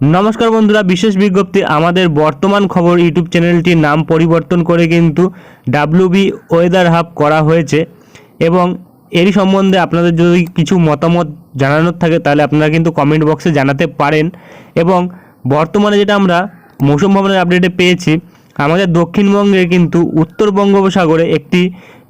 নমস্কার বন্ধুরা, বিশেষ বিজ্ঞপ্তি, আমাদের বর্তমান খবর ইউটিউব চ্যানেলটির নাম পরিবর্তন করে কিন্তু ডাব্লিউবি ওয়েদার হাব করা হয়েছে এবং এরই সম্বন্ধে আপনাদের যদি কিছু মতামত জানানোর থাকে, তাহলে আপনারা কিন্তু কমেন্ট বক্সে জানাতে পারেন। এবং বর্তমানে যেটা আমরা মৌসুম ভবনের আপডেটে পেয়েছি, আমাদের দক্ষিণবঙ্গে কিন্তু উত্তর বঙ্গোপসাগরে একটি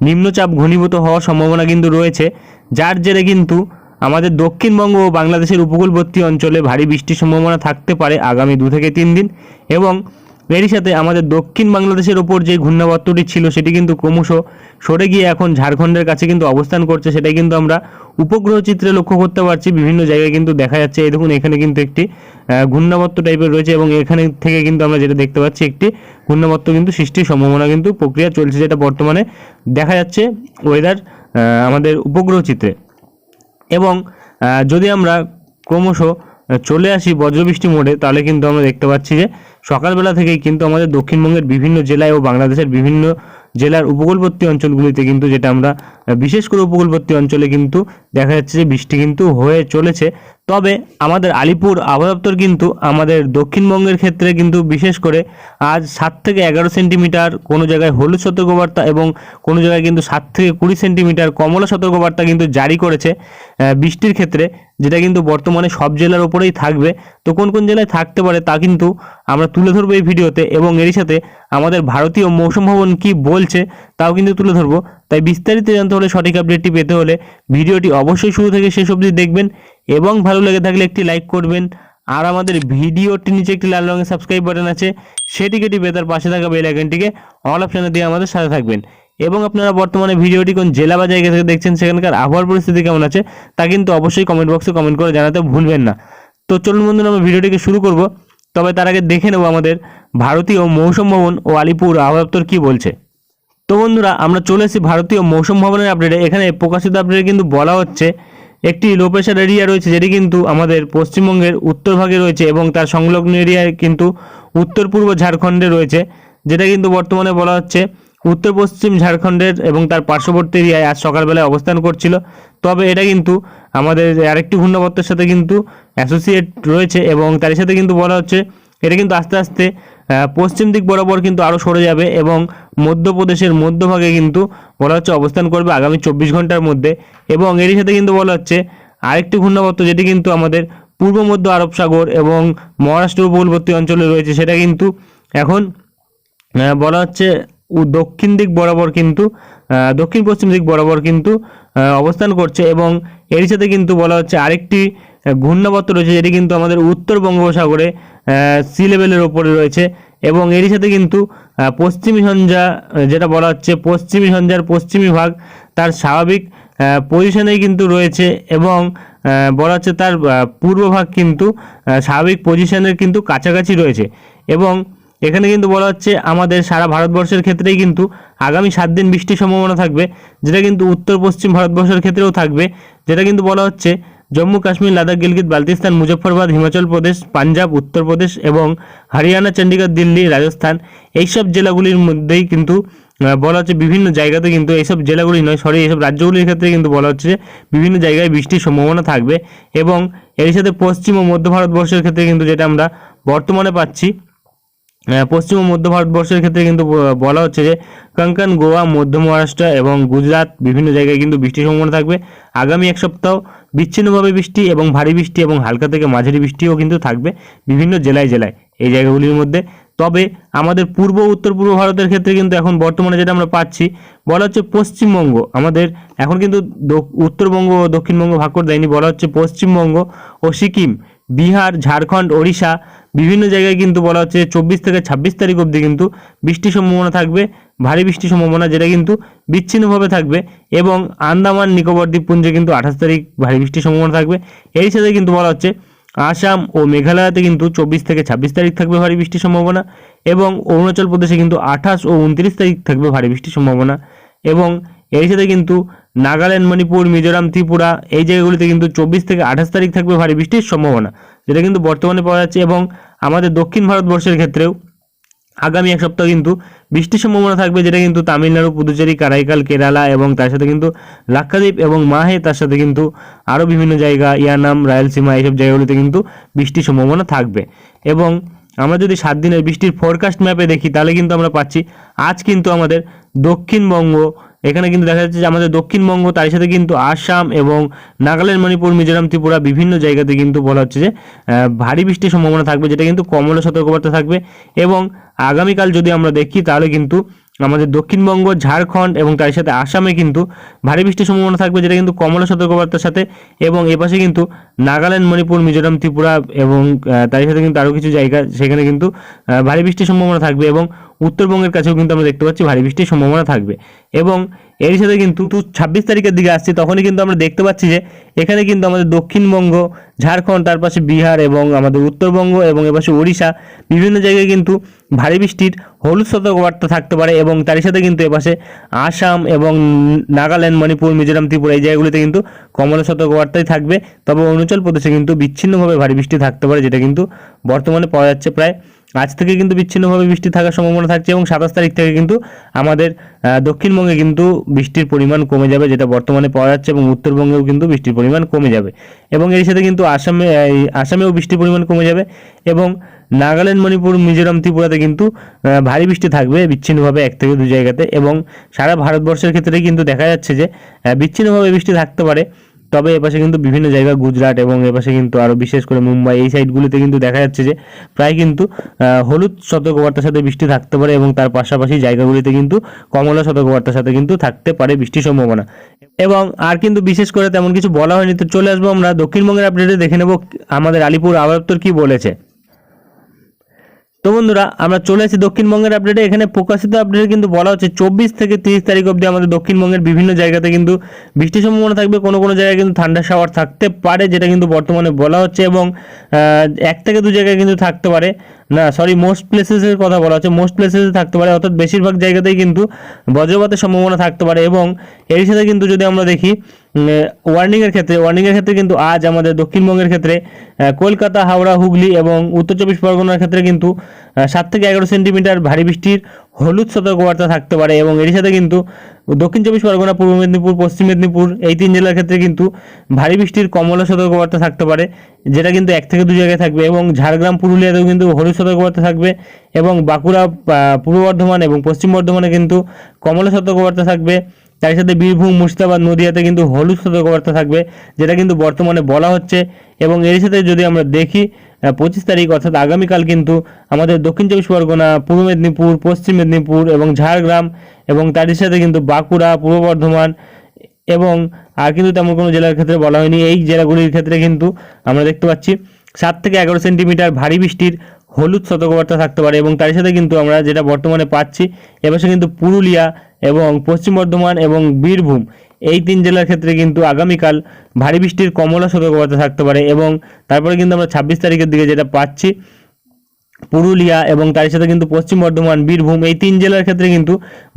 নিম্নচাপ ঘনীভূত হওয়ার সম্ভাবনা কিন্তু রয়েছে। যার জেরে কিন্তু আমাদের দক্ষিণবঙ্গ ও বাংলাদেশের উপকূলবর্তী অঞ্চলে ভারী বৃষ্টির সম্ভাবনা থাকতে পারে আগামী দু থেকে তিন দিন এবং এরই সাথে আমাদের দক্ষিণ বাংলাদেশের ওপর যে ঘূর্ণাবর্তটি ছিল সেটি কিন্তু ক্রমশ সরে গিয়ে এখন ঝাড়খণ্ডের কাছে কিন্তু অবস্থান করছে। সেটাই কিন্তু আমরা উপগ্রহ চিত্রে লক্ষ্য করতে পারছি। বিভিন্ন জায়গায় কিন্তু দেখা যাচ্ছে, এই দেখুন এখানে কিন্তু একটি ঘূর্ণাবর্ত টাইপের রয়েছে এবং এখানে থেকে কিন্তু আমরা যেটা দেখতে পাচ্ছি, একটি ঘূর্ণাবর্ত কিন্তু সৃষ্টির সম্ভাবনা কিন্তু প্রক্রিয়া চলছে যেটা বর্তমানে দেখা যাচ্ছে ওয়েদার আমাদের উপগ্রহ চিত্রে। এবং যদি আমরা ক্রমশ চলে আসি বজ্রবৃষ্টি মোড়ে, তাহলে কিন্তু আমরা দেখতে পাচ্ছি যে সকালবেলা থেকেই কিন্তু আমাদের দক্ষিণবঙ্গের বিভিন্ন জেলায় ও বাংলাদেশের বিভিন্ন জেলার উপকূলবর্তী অঞ্চলগুলিতে কিন্তু যেটা আমরা বিশেষ করে উপকূলবর্তী অঞ্চলে কিন্তু দেখা যাচ্ছে যে বৃষ্টি কিন্তু হয়ে চলেছে। তবে আমাদের আলিপুর আবহাওয়া দপ্তর কিন্তু আমাদের দক্ষিণবঙ্গের ক্ষেত্রে কিন্তু বিশেষ করে আজ সাত থেকে এগারো সেন্টিমিটার কোনো জায়গায় হলুদ সতর্কবার্তা এবং কোনো জায়গায় কিন্তু সাত থেকে কুড়ি সেন্টিমিটার কমলা সতর্কবার্তা কিন্তু জারি করেছে বৃষ্টির ক্ষেত্রে। যেটা কিন্তু বর্তমানে সব জেলার ওপরেই থাকবে। তো কোন কোন জেলায় থাকতে পারে তা কিন্তু আমরা তুলে ধরবো এই ভিডিওতে এবং এরই সাথে আমাদের ভারতীয় মৌসুম ভবন কি বলছে তাও কিন্তু তুলে ধরবো। তাই বিস্তারিত জানতে হলে সঠিক আপডেটটি পেতে হলে ভিডিওটি অবশ্যই শুরু থেকে শেষ অবধি দেখবেন এবং ভালো লেগে থাকলে একটি লাইক করবেন। আর আমাদের ভিডিওটির নিচে একটি লাল রঙের সাবস্ক্রাইব বাটন আছে, সেটিকে টিপে তার পাশে থাকা বেল আইকনটিকে অল অপশানে দিয়ে আমাদের সাথে থাকবেন। এবং আপনারা বর্তমানে ভিডিওটি কোন জেলা বা জায়গা থেকে দেখছেন সেখানকার আবহাওয়ার পরিস্থিতি কেমন আছে, তা কিন্তু অবশ্যই কমেন্ট বক্সে কমেন্ট করে জানাতে ভুলবেন না। তো চলুন বন্ধুরা, আমরা ভিডিওটিকে শুরু করব। তবে তার আগে দেখে নেব আমাদের ভারতীয় মৌসুম ভবন ও আলিপুর আবহাওয়া দপ্তর কী বলছে। তো বন্ধুরা, আমরা চলে এসেছি ভারতীয় মৌসুম ভবনের আপডেটে এখানে প্রকাশিত আপডেটে কিন্তু বলা হচ্ছে, একটি লো প্রেশার এরিয়া রয়েছে যেটি কিন্তু আমাদের পশ্চিমবঙ্গের উত্তর ভাগে রয়েছে এবং তার সংলগ্ন এরিয়ায় কিন্তু উত্তর পূর্ব ঝাড়খণ্ডে রয়েছে, যেটা কিন্তু বর্তমানে বলা হচ্ছে উত্তর পশ্চিম ঝাড়খণ্ডের এবং তার পার্শ্ববর্তী এরিয়ায় আজ সকালবেলায় অবস্থান করছিল। তবে এটা কিন্তু আমাদের আরেকটি ঘূর্ণাবর্তের সাথে কিন্তু অ্যাসোসিয়েট রয়েছে এবং তার সাথে কিন্তু বলা হচ্ছে এটা কিন্তু আস্তে আস্তে পশ্চিম দিক বরাবর কিন্তু আরও সরে যাবে এবং মধ্যপ্রদেশের মধ্যভাগে কিন্তু বলা হচ্ছে অবস্থান করবে আগামী চব্বিশ ঘণ্টার মধ্যে এবং এরই সাথে কিন্তু বলা হচ্ছে আরেকটি ঘূর্ণাবর্ত যেটি কিন্তু আমাদের পূর্ব মধ্য আরব সাগর এবং মহারাষ্ট্র উপকূলবর্তী অঞ্চলে রয়েছে সেটা কিন্তু এখন বলা হচ্ছে দক্ষিণ দিক বরাবর কিন্তু দক্ষিণ পশ্চিম দিক বরাবর কিন্তু অবস্থান করছে এবং এর সাথে কিন্তু বলা হচ্ছে আরেকটি ঘূর্ণাবর্ত রয়েছে যেটি কিন্তু আমাদের উত্তর বঙ্গোপসাগরে সি লেভেলের ওপরে রয়েছে এবং এরই সাথে কিন্তু পশ্চিমী সঞ্জা যেটা বলা হচ্ছে পশ্চিমী সঞ্জার পশ্চিমী ভাগ তার স্বাভাবিক পজিশনেই কিন্তু রয়েছে এবং বলা হচ্ছে তার আহ, পূর্ব ভাগ কিন্তু স্বাভাবিক পজিশনের কিন্তু কাছাকাছি রয়েছে এবং এখানে কিন্তু বলা হচ্ছে আমাদের সারা ভারতবর্ষের ক্ষেত্রেই কিন্তু আগামী সাত দিন বৃষ্টির সম্ভাবনা থাকবে, যেটা কিন্তু উত্তর পশ্চিম ভারতবর্ষের ক্ষেত্রেও থাকবে, যেটা কিন্তু বলা হচ্ছে জম্মু কাশ্মীর, লাদাখ, গিলগিত বালতিস্তান মুজফ্ফরবাদ হিমাচল প্রদেশ, পাঞ্জাব উত্তরপ্রদেশ এবং হরিয়ানা চণ্ডীগড় দিল্লি, রাজস্থান, এইসব জেলাগুলির মধ্যেই কিন্তু বলা হচ্ছে বিভিন্ন জায়গাতে কিন্তু এইসব জেলাগুলি নয় সরি এইসব রাজ্যগুলির ক্ষেত্রে কিন্তু বলা হচ্ছে বিভিন্ন জায়গায় বৃষ্টির সম্ভাবনা থাকবে এবং এর সাথে পশ্চিম ও মধ্য ভারতবর্ষের ক্ষেত্রে কিন্তু যেটা আমরা বর্তমানে পাচ্ছি পশ্চিম ও মধ্য ভারতবর্ষের ক্ষেত্রে কিন্তু বলা হচ্ছে যে কঙ্কন, গোয়া, মধ্য মহারাষ্ট্র এবং গুজরাট বিভিন্ন জায়গায় কিন্তু বৃষ্টির সম্ভাবনা থাকবে। আগামী এক সপ্তাহ বিচ্ছিন্নভাবে বৃষ্টি এবং ভারী বৃষ্টি এবং হালকা থেকে মাঝারি বৃষ্টিও কিন্তু থাকবে বিভিন্ন জেলায় জেলায় এই জায়গাগুলির মধ্যে। তবে আমাদের পূর্ব উত্তর পূর্ব ভারতের ক্ষেত্রে কিন্তু এখন বর্তমানে যেটা আমরা পাচ্ছি, বলা হচ্ছে পশ্চিমবঙ্গ। আমাদের এখন কিন্তু উত্তরবঙ্গ ও দক্ষিণবঙ্গ ভাগ করে দেয়নি, বলা হচ্ছে পশ্চিমবঙ্গ ও সিকিম, বিহার, ঝাড়খণ্ড, ওড়িশা বিভিন্ন জায়গায় কিন্তু বলা হচ্ছে চব্বিশ থেকে ছাব্বিশ তারিখ অবধি কিন্তু বৃষ্টির সম্ভাবনা থাকবে, ভারী বৃষ্টির সম্ভাবনা যেটা কিন্তু বিচ্ছিন্নভাবে থাকবে এবং আন্দামান, নিকোবর, দ্বীপপুঞ্জে কিন্তু আঠাশ তারিখ ভারী বৃষ্টির সম্ভাবনা থাকবে। এই সাথে কিন্তু বলা হচ্ছে আসাম ও মেঘালয়তে কিন্তু চব্বিশ থেকে ছাব্বিশ তারিখ থাকবে ভারী বৃষ্টির সম্ভাবনা এবং অরুণাচল প্রদেশে কিন্তু আঠাশ ও উনত্রিশ তারিখ থাকবে ভারী বৃষ্টির সম্ভাবনা এবং এর সাথে কিন্তু নাগাল্যান্ড, মণিপুর, মিজোরাম, ত্রিপুরা এই জায়গাগুলিতে কিন্তু চব্বিশ থেকে আঠাশ তারিখ থাকবে ভারী বৃষ্টির সম্ভাবনা, যেটা কিন্তু বর্তমানে পাওয়া যাচ্ছে এবং আমাদের দক্ষিণ ভারতবর্ষের ক্ষেত্রেও আগামী এক সপ্তাহ কিন্তু বৃষ্টির সম্ভাবনা থাকবে, যেটা কিন্তু তামিলনাড়ু, পুদুচেরি, কারাইকাল, কেরালা এবং তার সাথে কিন্তু লাক্ষাদ্বীপ এবং মাহে তার সাথে কিন্তু আরও বিভিন্ন জায়গা, ইয়ানাম, রায়লসীমা এইসব জায়গাগুলিতে কিন্তু বৃষ্টির সম্ভাবনা থাকবে। এবং আমরা যদি সাত দিনের বৃষ্টির ফোরকাস্ট ম্যাপে দেখি, তাহলে কিন্তু আমরা পাচ্ছি, আজ কিন্তু আমাদের দক্ষিণবঙ্গ এখানে কিন্তু দেখা যাচ্ছে যে আমাদের দক্ষিণবঙ্গ, তার সাথে কিন্তু আসাম এবং নাগাল্যান্ড, মণিপুর, মিজোরাম, ত্রিপুরা বিভিন্ন জায়গাতে কিন্তু বলা হচ্ছে যে ভারী বৃষ্টির সম্ভাবনা থাকবে, যেটা কিন্তু কমলা সতর্কবার্তা থাকবে এবং আগামীকাল যদি আমরা দেখি, তাহলে কিন্তু আমাদের দক্ষিণবঙ্গ, ঝাড়খণ্ড এবং তার সাথে আসামে কিন্তু ভারী বৃষ্টির সম্ভাবনা থাকবে, যেটা কিন্তু কমলা সতর্কবার্তার সাথে এবং এপাশে কিন্তু নাগাল্যান্ড, মণিপুর, মিজোরাম, ত্রিপুরা এবং তার সাথে কিন্তু আরও কিছু জায়গা, সেখানে কিন্তু ভারী বৃষ্টির সম্ভাবনা থাকবে এবং উত্তরবঙ্গের কাছেও কিন্তু আমরা দেখতে পাচ্ছি ভারী বৃষ্টির সম্ভাবনা থাকবে। এবং এর সাথে কিন্তু ছাব্বিশ তারিখের দিকে আসছি, তখনই কিন্তু আমরা দেখতে পাচ্ছি যে এখানে কিন্তু আমাদের দক্ষিণবঙ্গ, ঝাড়খণ্ড, তার পাশে বিহার এবং আমাদের উত্তরবঙ্গ এবং এপাশে ওড়িশা বিভিন্ন জায়গায় কিন্তু ভারী বৃষ্টির হলুদ সতর্কবার্তা থাকতে পারে এবং তার সাথে কিন্তু এপাশে আসাম এবং নাগাল্যান্ড, মণিপুর, মিজোরাম, ত্রিপুরা এই জায়গাগুলিতে কিন্তু কমলা সতর্কবার্তাই থাকবে। তবে অরুণাচল প্রদেশে কিন্তু বিচ্ছিন্নভাবে ভারী বৃষ্টি থাকতে পারে, যেটা কিন্তু বর্তমানে পাওয়া যাচ্ছে প্রায় আজ থেকে কিন্তু বিচ্ছিন্নভাবে বৃষ্টি থাকার সম্ভাবনা থাকছে এবং সাতাশ তারিখ থেকে কিন্তু আমাদের দক্ষিণবঙ্গে কিন্তু বৃষ্টির পরিমাণ কমে যাবে, যেটা বর্তমানে পাওয়া যাচ্ছে এবং উত্তরবঙ্গেও কিন্তু বৃষ্টির পরিমাণ কমে যাবে। এবং এর সাথে কিন্তু আসামে আসামেও বৃষ্টির পরিমাণ কমে যাবে এবং নাগাল্যান্ড, মণিপুর, মিজোরাম, ত্রিপুরাতে কিন্তু ভারী বৃষ্টি থাকবে বিচ্ছিন্নভাবে এক থেকে দু জায়গাতে এবং সারা ভারতবর্ষের ক্ষেত্রে কিন্তু দেখা যাচ্ছে যে বিচ্ছিন্নভাবে বৃষ্টি থাকতে পারে। তবে এপাশে কিন্তু বিভিন্ন জায়গা, গুজরাট এবং এপাশে কিন্তু আরও বিশেষ করে মুম্বাই, এই সাইডগুলিতে কিন্তু দেখা যাচ্ছে যে প্রায় কিন্তু হলুদ সতর্কবার্তার সাথে বৃষ্টি থাকতে পারে এবং তার পাশাপাশি জায়গাগুলিতে কিন্তু কমলা সতর্কবার্তার সাথে কিন্তু থাকতে পারে বৃষ্টির সম্ভাবনা। এবং আর কিন্তু বিশেষ করে তেমন কিছু বলা হয়নি, তো চলে আসব আমরা। দক্ষিণবঙ্গের আপডেটে দেখে নেব, আমাদের আলিপুর আবহাওয়া দপ্তর কি বলেছে। তো বন্ধুরা, আমরা চলে এসেছি দক্ষিণবঙ্গের আপডেটে এখানে প্রকাশিত আপডেটে কিন্তু বলা হচ্ছে, চব্বিশ থেকে তিরিশ তারিখ অবধি আমাদের দক্ষিণবঙ্গের বিভিন্ন জায়গাতে কিন্তু বৃষ্টির সম্ভাবনা থাকবে। কোনো কোনো জায়গায় কিন্তু ঠান্ডা শাওয়ার থাকতে পারে, যেটা কিন্তু বর্তমানে বলা হচ্ছে এবং এক থেকে দু জায়গায় কিন্তু থাকতে পারে। না সরি মোস্ট প্লেসেসের কথা বলা হচ্ছে। মোস্ট প্লেসেসে থাকতে পারে, অর্থাৎ বেশিরভাগ জায়গাতেই কিন্তু বজ্রপাতের সম্ভাবনা থাকতে পারে এবং এর সাথে কিন্তু যদি আমরা দেখি ওয়ার্নিংয়ের ক্ষেত্রে ওয়ার্নিংয়ের ক্ষেত্রে কিন্তু আজ আমাদের দক্ষিণবঙ্গের ক্ষেত্রে কলকাতা, হাওড়া, হুগলি এবং উত্তর চব্বিশ পরগনার ক্ষেত্রে কিন্তু সাত থেকে এগারো সেন্টিমিটার ভারী বৃষ্টির হলুদ সতর্কবার্তা থাকতে পারে এবং এর সাথে কিন্তু দক্ষিণ চব্বিশ পরগনা, পূর্ব মেদিনীপুর, পশ্চিম মেদিনীপুর এই তিন জেলার ক্ষেত্রে কিন্তু ভারী বৃষ্টির কমলা সতর্কবার্তা থাকতে পারে, যেটা কিন্তু এক থেকে দু জায়গায় থাকবে এবং ঝাড়গ্রাম, পুরুলিয়াতেও কিন্তু হলুদ সতর্কবার্তা থাকবে এবং বাঁকুড়া পূর্ব বর্ধমান এবং পশ্চিম বর্ধমানে কিন্তু কমলা সতর্কবার্তা থাকবে। তার সাথে বীরভূম, মুর্শিদাবাদ, নদিয়াতে কিন্তু হলুদ সতর্কবার্তা থাকবে, যেটা কিন্তু বর্তমানে বলা হচ্ছে। এবং এর সাথে যদি আমরা দেখি পঁচিশ তারিখ অর্থাৎ আগামীকাল কিন্তু আমাদের দক্ষিণ চব্বিশ পরগনা, পূর্ব মেদিনীপুর, পশ্চিম মেদিনীপুর এবং ঝাড়গ্রাম এবং তারই সাথে কিন্তু বাঁকুড়া, পূর্ব বর্ধমান এবং আর কিন্তু তেমন কোনো জেলার ক্ষেত্রে বলা হয়নি। এই জেলাগুলির ক্ষেত্রে কিন্তু আমরা দেখতে পাচ্ছি সাত থেকে এগারো সেন্টিমিটার ভারী বৃষ্টির হলুদ সতর্কবার্তা থাকতে পারে এবং তার সাথে কিন্তু আমরা যেটা বর্তমানে পাচ্ছি এপাশে কিন্তু পুরুলিয়া এবং পশ্চিম বর্ধমান এবং বীরভূম, এই তিন জেলার ক্ষেত্রে কিন্তু আগামীকাল ভারী বৃষ্টির কমলা সতর্কবার্তা থাকতে পারে এবং তারপরে কিন্তু আমরা ছাব্বিশ তারিখের দিকে যেটা পাচ্ছি, পুরুলিয়া এবং তার সাথে কিন্তু পশ্চিম বর্ধমান, বীরভূম, এই তিন জেলার ক্ষেত্রে কিন্তু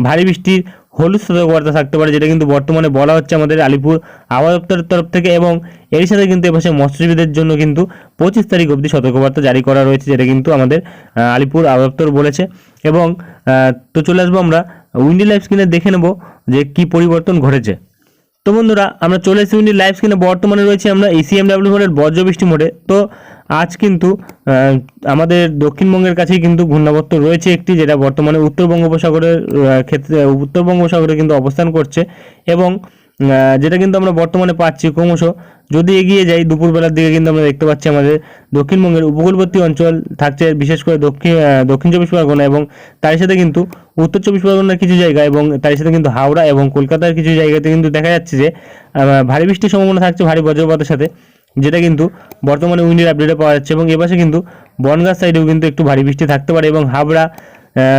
ভারী বৃষ্টির হলুদ সতর্কবার্তা থাকতে পারে, যেটা কিন্তু বর্তমানে বলা হচ্ছে আমাদের আলিপুর আবহাওয়া দপ্তরের তরফ থেকে এবং এর সাথে কিন্তু এপাশে মৎস্যজীবীদের জন্য কিন্তু পঁচিশ তারিখ অবধি সতর্কবার্তা জারি করা রয়েছে, যেটা কিন্তু আমাদের আলিপুর আবহাওয়া দপ্তর বলেছে এবং তো চলে আসব আমরা উইন্ডি লাইভ স্ক্রিনে দেখে নেব যে কি পরিবর্তন ঘটেছে। তো বন্ধুরা, আমরা চলে এসেছি উইন্ডি লাইভ স্ক্রিনে বর্তমানে রয়েছে আমরা এসিএমডাব্লিউ মোডের বজ্রবৃষ্টি মোডে। তো আজ কিন্তু আমাদের দক্ষিণবঙ্গের কাছেই কিন্তু ঘূর্ণাবর্ত রয়েছে একটি, যেটা বর্তমানে উত্তর বঙ্গোপসাগরের ক্ষেত্রে, উত্তর বঙ্গোপসাগরে কিন্তু অবস্থান করছে। এবং যেটা কিন্তু আমরা বর্তমানে পাচ্ছি ক্রমশ। যদি এগিয়ে যাই, দুপুরবেলার দিকে কিন্তু আমরা দেখতে পাচ্ছি আমাদের দক্ষিণবঙ্গের উপকূলবর্তী অঞ্চল থাকছে বিশেষ করে দক্ষিণ দক্ষিণ চব্বিশ পরগনা এবং তার সাথে কিন্তু উত্তর চব্বিশ পরগনার কিছু জায়গা এবং তার সাথে কিন্তু হাওড়া এবং কলকাতার কিছু জায়গাতে কিন্তু দেখা যাচ্ছে যে ভারী বৃষ্টির সম্ভাবনা থাকছে ভারী বজ্রপাতের সাথে, যেটা কিন্তু বর্তমানে উইন্ডের আপডেটে পাওয়া যাচ্ছে এবং এপাশে কিন্তু বনগাঁ সাইডেও কিন্তু একটু ভারী বৃষ্টি থাকতে পারে এবং হাবড়া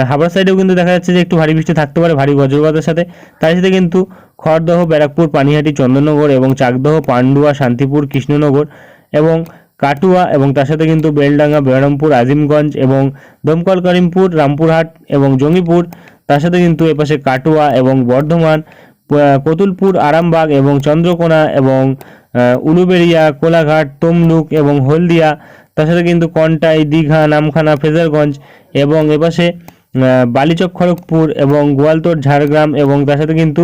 হাবড়া সাইডেও কিন্তু দেখা যাচ্ছে যে একটু ভারী বৃষ্টি থাকতে পারে, ভারী বজ্রপাতের সাথে। তার সাথে কিন্তু খড়দহ, ব্যারাকপুর, পানিহাটি, চন্দননগর এবং চাকদহ, পান্ডুয়া, শান্তিপুর, কৃষ্ণনগর এবং কাটুয়া এবং তার সাথে কিন্তু বেলডাঙ্গা বেরমপুর আজিমগঞ্জ এবং দমকল, করিমপুর, রামপুরহাট এবং জঙ্গিপুর। তার সাথে কিন্তু এপাশে কাটুয়া এবং বর্ধমান কতুলপুর, আরামবাগ এবং চন্দ্রকোনা এবং উলুবেড়িয়া, কোলাঘাট, তমলুক এবং হলদিয়া সাথে কিন্তু কন্টাই, দীঘা, নামখানা ফ্রেজারগঞ্জ এবং এপাশে বালিচক, খড়গপুর এবং গোয়ালতোড় ঝাড়গ্রাম এবং তার সাথে কিন্তু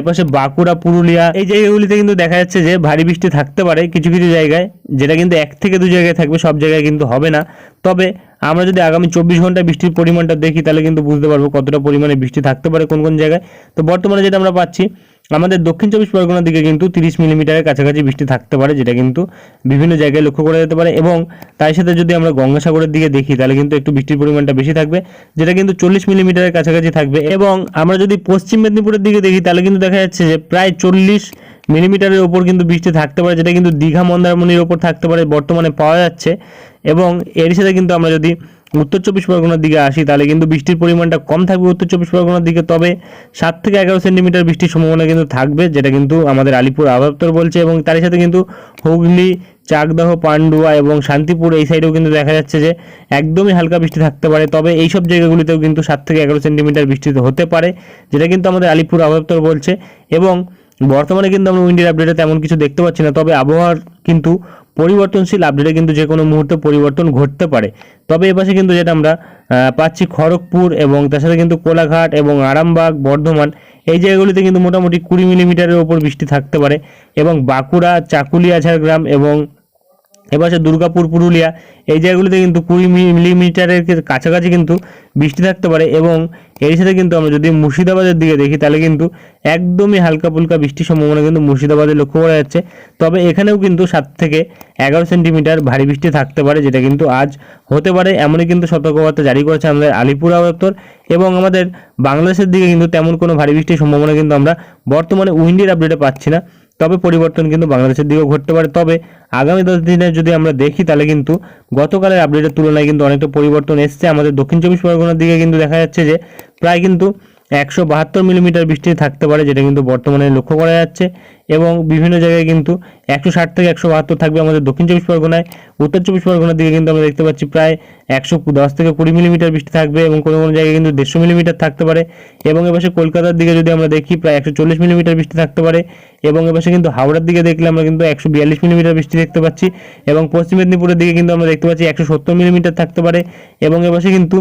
এপাশে বাঁকুড়া, পুরুলিয়া, এই জায়গাগুলিতে কিন্তু দেখা যাচ্ছে যে ভারী বৃষ্টি থাকতে পারে কিছু কিছু জায়গায়, যেটা কিন্তু এক থেকে দু জায়গায় থাকবে, সব জায়গায় কিন্তু হবে না। তবে আমরা যদি আগামী চব্বিশ ঘণ্টা বৃষ্টির পরিমাণটা দেখি, তাহলে কিন্তু বুঝতে পারব কতটা পরিমাণে বৃষ্টি থাকতে পারে কোন কোন জায়গায়। তো বর্তমানে যেটা আমরা পাচ্ছি আমাদের দক্ষিণ চব্বিশ পরগনার দিকে কিন্তু তিরিশ মিলিমিটারের কাছাকাছি বৃষ্টি থাকতে পারে, যেটা কিন্তু বিভিন্ন জায়গায় লক্ষ্য করা যেতে পারে। এবং তার সাথে যদি আমরা গঙ্গাসাগরের দিকে দেখি, তাহলে কিন্তু একটু বৃষ্টির পরিমাণটা বেশি থাকবে, যেটা কিন্তু চল্লিশ মিলিমিটারের কাছাকাছি থাকবে। এবং আমরা যদি পশ্চিম মেদিনীপুরের দিকে দেখি, তাহলে কিন্তু দেখা যাচ্ছে যে প্রায় চল্লিশ মিলিমিটারের ওপর কিন্তু বৃষ্টি থাকতে পারে, যেটা কিন্তু দীঘা, মন্দারমণির ওপর থাকতে পারে, বর্তমানে পাওয়া যাচ্ছে। এবং এর সাথে কিন্তু আমরা যদি উত্তর চব্বিশ পরগনার দিকে আসি, তাহলে কিন্তু বৃষ্টির পরিমাণটা কম থাকবে উত্তর চব্বিশ পরগনার দিকে। তবে সাত থেকে এগারো সেন্টিমিটার বৃষ্টির সম্ভাবনা কিন্তু থাকবে, যেটা কিন্তু আমাদের আলিপুর আবহাওয়া বলছে। এবং তার সাথে কিন্তু হুগলি, চাকদহ, পান্ডুয়া এবং শান্তিপুর এই সাইডেও কিন্তু দেখা যাচ্ছে যে একদমই হালকা বৃষ্টি থাকতে পারে। তবে এই সব জায়গাগুলিতেও কিন্তু সাত থেকে এগারো সেন্টিমিটার বৃষ্টি হতে পারে, যেটা কিন্তু আমাদের আলিপুর আবহাওয়া বলছে। এবং বর্তমানে কিন্তু আমরা উইন্ডের আপডেটে তেমন কিছু দেখতে পাচ্ছি না, তবে আবহাওয়ার কিন্তু পরিবর্তনশীল আপডেটে কিন্তু যে কোনো মুহূর্তে পরিবর্তন ঘটতে পারে। তবে এপাশে কিন্তু যেটা আমরা পাচ্ছি খড়গপুর এবং তার সাথে কিন্তু কোলাঘাট এবং আরামবাগ, বর্ধমান, এই জায়গাগুলিতে কিন্তু মোটামুটি কুড়ি মিলিমিটারের ওপর বৃষ্টি থাকতে পারে এবং বাঁকুড়া চাকুলিয়া ঝাড়গ্রাম এবং এপাশে দুর্গাপুর, পুরুলিয়া, এই জায়গাগুলিতে কিন্তু কুড়ি মিলিমিটারের কাছাকাছি কিন্তু বৃষ্টি থাকতে পারে এবং এর সাথে কিন্তু আমরা যদি মুর্শিদাবাদের দিকে দেখি, তাহলে কিন্তু একদমই হালকা ফুলকা বৃষ্টির সম্ভাবনা কিন্তু মুর্শিদাবাদে লক্ষ্য করা যাচ্ছে। তবে এখানেও কিন্তু সাত থেকে এগারো সেন্টিমিটার ভারী বৃষ্টি থাকতে পারে, যেটা কিন্তু আজ হতে পারে। এমনই কিন্তু সতর্কবার্তা জারি করেছে আমাদের আলিপুর দপ্তর এবং আমাদের বাংলাদেশের দিকে কিন্তু তেমন কোনো ভারী বৃষ্টির সম্ভাবনা কিন্তু আমরা বর্তমানে উইন্ডির আপডেটে পাচ্ছি না। তবে পরিবর্তন কিন্তু বাংলাদেশের দিকেও ঘটতে পারে। তবে আগামী দশ দিনে যদি আমরা দেখি, তাহলে কিন্তু গতকালের আপডেটের তুলনায় কিন্তু অনেকটা পরিবর্তন এসছে। আমাদের দক্ষিণ চব্বিশ পরগনার দিকে কিন্তু দেখা যাচ্ছে যে প্রায় কিন্তু একশো বাহাত্তর মিলিমিটার বৃষ্টি থাকতে পারে, যেটা কিন্তু বর্তমানে লক্ষ্য করা যাচ্ছে। এবং বিভিন্ন জায়গায় কিন্তু একশো ষাট থেকে একশো বাহাত্তর থাকবে আমাদের দক্ষিণ চব্বিশ পরগনায়। উত্তর চব্বিশ পরগনার দিকে কিন্তু আমরা দেখতে পাচ্ছি প্রায় একশো দশ থেকে কুড়ি মিলিমিটার বৃষ্টি থাকবে এবং কোনো কোনো জায়গায় কিন্তু দেড়শো মিলিমিটার থাকতে পারে। এবং এপাশে কলকাতার দিকে যদি আমরা দেখি, প্রায় একশো চল্লিশ মিলিমিটার বৃষ্টি থাকতে পারে। এবং এপাশে কিন্তু হাওড়ার দিকে দেখলে আমরা কিন্তু একশো বিয়াল্লিশ মিলিমিটার বৃষ্টি দেখতে পাচ্ছি। এবং পশ্চিম মেদিনীপুরের দিকে কিন্তু আমরা দেখতে পাচ্ছি একশো সত্তর মিলিমিটার থাকতে পারে। এবং এপাশে কিন্তু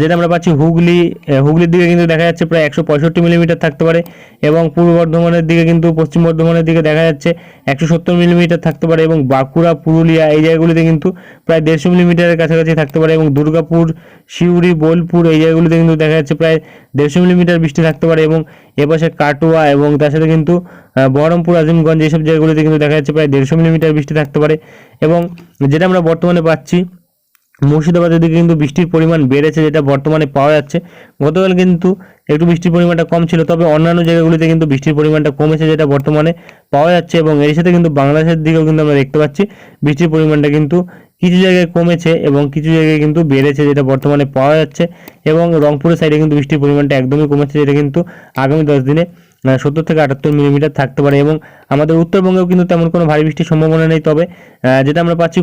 যেটা আমরা পাচ্ছি হুগলি হুগলির দিকে কিন্তু দেখা যাচ্ছে প্রায় একশো পঁয়ষট্টি মিলিমিটার থাকতে পারে। এবং পূর্ব বর্ধমানের দিকে কিন্তু পশ্চিম বর্ধমানের দিকে দেখা যাচ্ছে একশো সত্তর মিলিমিটার থাকতে পারে এবং বাঁকুড়া, পুরুলিয়া এই জায়গাগুলিতে কিন্তু প্রায় দেড়শো মিলিমিটারের কাছাকাছি থাকতে পারে এবং দুর্গাপুর, সিউড়ি, বোলপুর এই জায়গাগুলিতে কিন্তু দেখা যাচ্ছে প্রায় দেড়শো মিলিমিটার বৃষ্টি থাকতে পারে এবং এপাশে কাটোয়া এবং তার সাথে কিন্তু বহরমপুর, আজিমগঞ্জ এইসব জায়গাগুলিতে কিন্তু দেখা যাচ্ছে প্রায় দেড়শো মিলিমিটার বৃষ্টি থাকতে পারে এবং যেটা আমরা বর্তমানে পাচ্ছি, মুর্শিদাবাদের দিকে কিন্তু বৃষ্টির পরিমাণ বেড়েছে যেটা বর্তমানে পাওয়া যাচ্ছে। গতকাল কিন্তু একটু বৃষ্টির পরিমাণটা কম ছিল, তবে অন্যান্য জায়গাগুলিতে কিন্তু বৃষ্টির পরিমাণটা কমেছে যেটা বর্তমানে পাওয়া যাচ্ছে এবং এর সাথে কিন্তু বাংলাদেশের দিকেও কিন্তু আমরা দেখতে পাচ্ছি বৃষ্টির পরিমাণটা কিন্তু কিছু জায়গায় কমেছে এবং কিছু জায়গায় কিন্তু বেড়েছে যেটা বর্তমানে পাওয়া যাচ্ছে এবং রংপুরের সাইডে কিন্তু বৃষ্টির পরিমাণটা একদমই কমেছে যেটা কিন্তু আগামী দশ দিনে সত্তর থেকে আটাত্তর মিলিমিটার থাকতে পারে এবং আমাদের উত্তরবঙ্গেও কিন্তু তেমন কোনো ভারী বৃষ্টির সম্ভাবনা নেই। তবে যেটা আমরা পাচ্ছি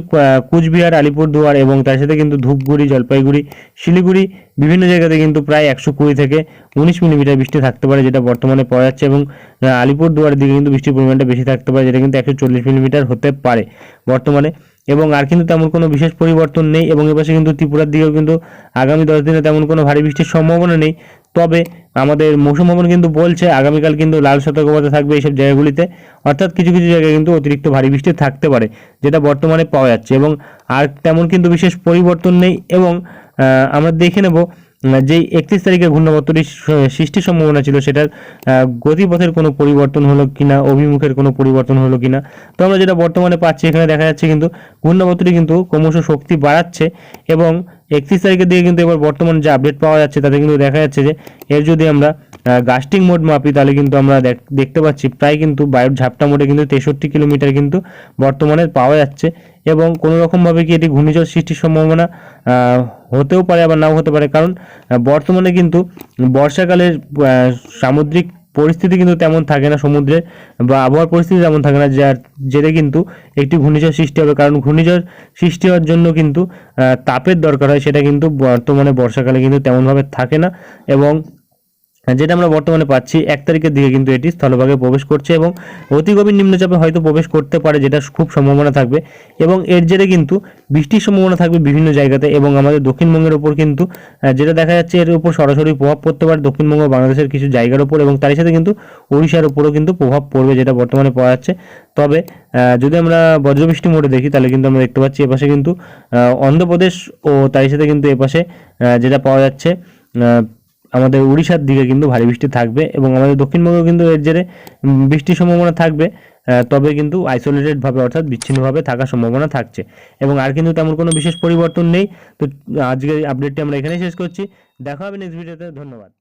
কুচবিহার, আলিপুরদুয়ার এবং তার সাথে কিন্তু ধূপগুড়ি, জলপাইগুড়ি, শিলিগুড়ি বিভিন্ন জায়গাতে কিন্তু প্রায় একশো কুড়ি থেকে উনিশ মিলিমিটার বৃষ্টি থাকতে পারে যেটা বর্তমানে পাওয়া যাচ্ছে এবং আলিপুরদুয়ারের দিকে কিন্তু বৃষ্টির পরিমাণটা বেশি থাকতে পারে যেটা কিন্তু একশো চল্লিশ মিলিমিটার হতে পারে বর্তমানে এবং আর কিন্তু তেমন কোনো বিশেষ পরিবর্তন নেই এবং এপাশে কিন্তু ত্রিপুরার দিকেও কিন্তু আগামী দশ দিনে তেমন কোনো ভারী বৃষ্টির সম্ভাবনা নেই। তবে আমাদের মৌসুম ভবন কিন্তু বলছে আগামীকাল কিন্তু লাল সতর্কবার্তা থাকবে এইসব জায়গাগুলিতে। অর্থাৎ কিছু কিছু জায়গায় কিন্তু অতিরিক্ত ভারী বৃষ্টি থাকতে পারে, যেটা বর্তমানে পাওয়া যাচ্ছে। এবং আর তেমন কিন্তু বিশেষ পরিবর্তন নেই এবং আমরা দেখে নেব যেই একত্রিশ তারিখে ঘূর্ণাবর্তটি সৃষ্টির সম্ভাবনা ছিল সেটার গতিপথের কোনো পরিবর্তন হলো কিনা, অভিমুখের কোনো পরিবর্তন হলো কিনা। তো আমরা যেটা বর্তমানে পাচ্ছি, এখানে দেখা যাচ্ছে কিন্তু ঘূর্ণাবর্তটি কিন্তু ক্রমশ শক্তি বাড়াচ্ছে এবং একত্রিশ তারিখের দিকে কিন্তু এবার বর্তমান যে আপডেট পাওয়া যাচ্ছে, তাতে কিন্তু দেখা যাচ্ছে যে, এর যদি আমরা গাস্টিং মোড মাপি, তাহলে কিন্তু আমরা দেখ- দেখতে পাচ্ছি প্রায় কিন্তু বায়ুর ঝাপটা মোডে কিন্তু তেষট্টি কিলোমিটার কিন্তু বর্তমানে পাওয়া যাচ্ছে। এবং কোনো রকমভাবে কি এটি ঘূর্ণিঝড় সৃষ্টির সম্ভাবনা হতেও পারে আবার নাও হতে পারে। কারণ বর্তমানে কিন্তু বর্ষাকালের সামুদ্রিক পরিস্থিতি কিন্তু তেমন থাকে না সমুদ্রে বা আবহাওয়ার পরিস্থিতি তেমন থাকে না, যার জেরে কিন্তু একটি ঘূর্ণিঝড় সৃষ্টি হবে। কারণ ঘূর্ণিঝড় সৃষ্টি হওয়ার জন্য কিন্তু তাপের দরকার হয়, সেটা কিন্তু বর্তমানে বর্ষাকালে কিন্তু তেমনভাবে থাকে না এবং যেটা আমরা বর্তমানে পাচ্ছি, এক তারিখের দিকে কিন্তু এটি স্থলভাগে প্রবেশ করছে এবং অতি গভীর নিম্নচাপে হয়তো প্রবেশ করতে পারে, যেটা খুব সম্ভাবনা থাকবে। এবং এর জেরে কিন্তু বৃষ্টির সম্ভাবনা থাকবে বিভিন্ন জায়গাতে এবং আমাদের দক্ষিণবঙ্গের ওপর কিন্তু যেটা দেখা যাচ্ছে এর উপর সরাসরি প্রভাব পড়তে পারে, দক্ষিণবঙ্গ, বাংলাদেশের কিছু জায়গার উপর এবং তারই সাথে কিন্তু ওড়িশার উপরও কিন্তু প্রভাব পড়বে, যেটা বর্তমানে পাওয়া যাচ্ছে। তবে যদি আমরা বজ্রবৃষ্টি মোডে দেখি, তাহলে কিন্তু আমরা দেখতে পাচ্ছি এপাশে কিন্তু অন্ধ্রপ্রদেশ ও তারই সাথে কিন্তু এপাশে যেটা পাওয়া যাচ্ছে আমাদের উড়িষ্যার দিকে কিন্তু ভারী বৃষ্টি থাকবে এবং আমাদের দক্ষিণবঙ্গে কিন্তু এর জেরে বৃষ্টির সম্ভাবনা থাকবে তবে কিন্তু আইসোলেটেডভাবে অর্থাৎ বিচ্ছিন্নভাবে থাকার সম্ভাবনা থাকছে। এবং আর কিন্তু তেমন কোনো বিশেষ পরিবর্তন নেই। তো আজকের আপডেটটি আমরা এখানেই শেষ করছি। দেখা হবে নেক্সট ভিডিওতে ধন্যবাদ।